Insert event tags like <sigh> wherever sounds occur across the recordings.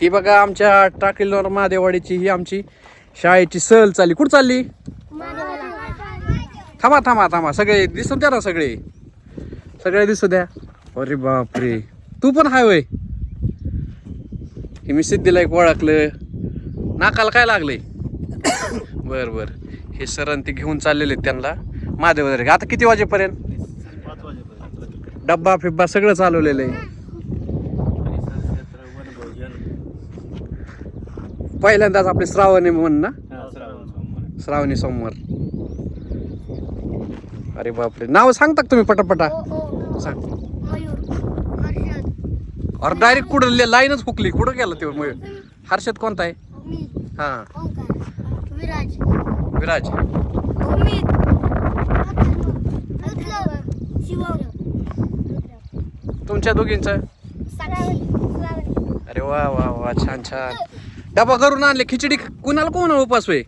ही बघा आमच्या टाकलीवर महादेवाडीची ही आमची शाळेची सहल चालली. कुठं चालली? थांबा थांबा थांबा. सगळे दिसून द्या ना सगळे. सगळे दिसू द्या. अरे बापरे. तू पण हाय वय हे मी सिद्धीला एक ओळखलं. नाकाला काय लागलंय? <coughs> बर बर. हे सरण ते घेऊन चाललेले आहेत त्यांना. महादेव वगैरे. आता किती वाजेपर्यंत? डब्बा फिब्बा सगळं चालवलेलं आहे. पहिल्यांदाच आपले श्रावणी म्हण ना? हा, श्रावण सोमवार. श्रावणी सोमवार. अरे बापरे. नाव सांगता का तुम्ही पटापटा? सांग. अरे डायरेक्ट कुठं लाईनच हुकली. कुठं गेला ते मयूर? हर्षद कोणता आहे? हा. विराज. तुमच्या दोघींचं? अरे वा वा वा. छान छान. डबा करून आणले. खिचडी कुणाला कोणा उपास होय?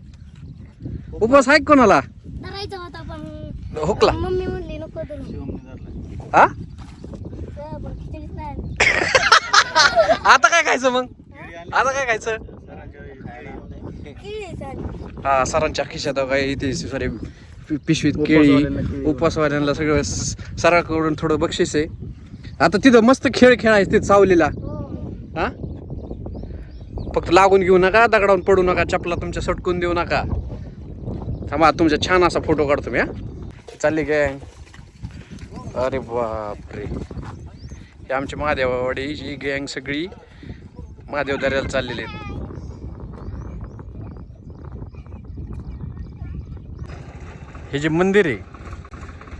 उपास आहे का कोणाला? धरायचा होता पण हुकला. मम्मी म्हणली नको धरू. शिवमने धरला हा? तर पण खिचडीच नाही आता काय खायचं मग? आता काय खायचं? हा सरांच्या खिशात काय इथे सॉरी पिशवीत उपवासवाल्यांना केळी केळी. उपवासवाल्यांना सगळं स- सराकडून थोडं बक्षीस आहे. आता तिथं मस्त खेळ खेळायचे तिथं सावलीला हो. हा? फक्त लागून घेऊ नका दगडावून पडू नका चपला तुमच्या सटकून देऊ नका. थांबा तुमचा छान असा फोटो काढतो मी हा. चालली गँग. अरे बापरे. हे आमची महादेवावाडी ही गँग सगळी महादेव दर्याला चाललेली आहेत. हे जे मंदिर आहे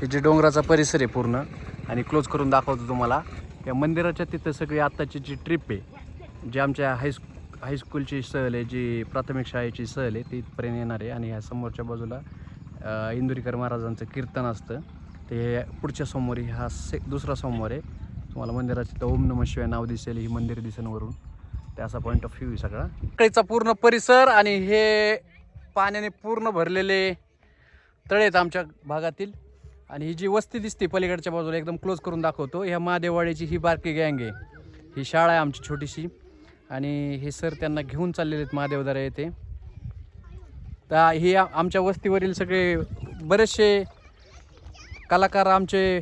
हे जे डोंगराचा परिसर आहे पूर्ण आणि क्लोज करून दाखवतो तुम्हाला या मंदिराच्या तिथं सगळी आत्ताची जी ट्रिप आहे जी आमच्या हायस्कू हायस्कूलची सहल आहे जी प्राथमिक शाळेची सहल आहे ती इथपर्यंत येणार आहे. आणि ह्या समोरच्या बाजूला इंदुरीकर महाराजांचं कीर्तन असतं. ते पुढच्या सोमवारी हा से दुसरा सोमवार आहे. तुम्हाला मंदिराची तर ओम नम शिवाय नाव दिसेल ही मंदिर दिसणवरून त्याचा ते असा पॉईंट ऑफ व्ह्यू आहे सगळा. इकडचा पूर्ण परिसर आणि हे पाण्याने पूर्ण भरलेले तळे आहेत आमच्या भागातील. आणि ही जी वस्ती दिसते पलीकडच्या बाजूला एकदम क्लोज करून दाखवतो. ह्या महादेववाडीची ही बारकी गँग आहे. ही शाळा आहे आमची छोटीशी. आणि हे सर त्यांना घेऊन चाललेले आहेत महादेवदारा येथे. तर ही आमच्या वस्तीवरील सगळे बरेचसे कलाकार आमचे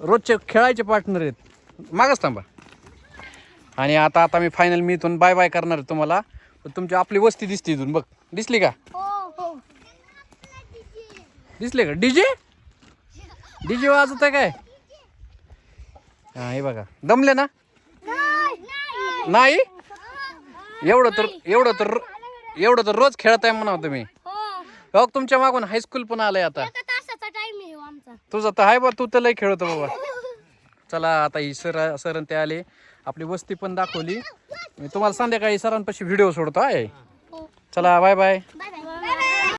रोजचे खेळायचे पार्टनर आहेत. मागच थांबा. आणि आता आता मी फायनल मी इथून बाय बाय करणार आहे तुम्हाला. तुमची आपली वस्ती दिसते इथून बघ. दिसली का? हो हो. दिसले का? डीजे डीजे वाजत आहे काय? हा हे बघा. दमले ना? नाही? एवढं तर एवढं तर एवढं तर रोज खेळत आहे म्हणा तुम्ही. हो. हो तुमच्या मागून हायस्कूल पण आलंय आता. हो तुझं तर आहे बा तू तर लय खेळतो बाबा. चला आता ही सर सर ते आले. आपली वस्ती पण दाखवली. मी तुम्हाला संध्याकाळी सरांपाशी व्हिडिओ सोडतो आहे हो. चला बाय बाय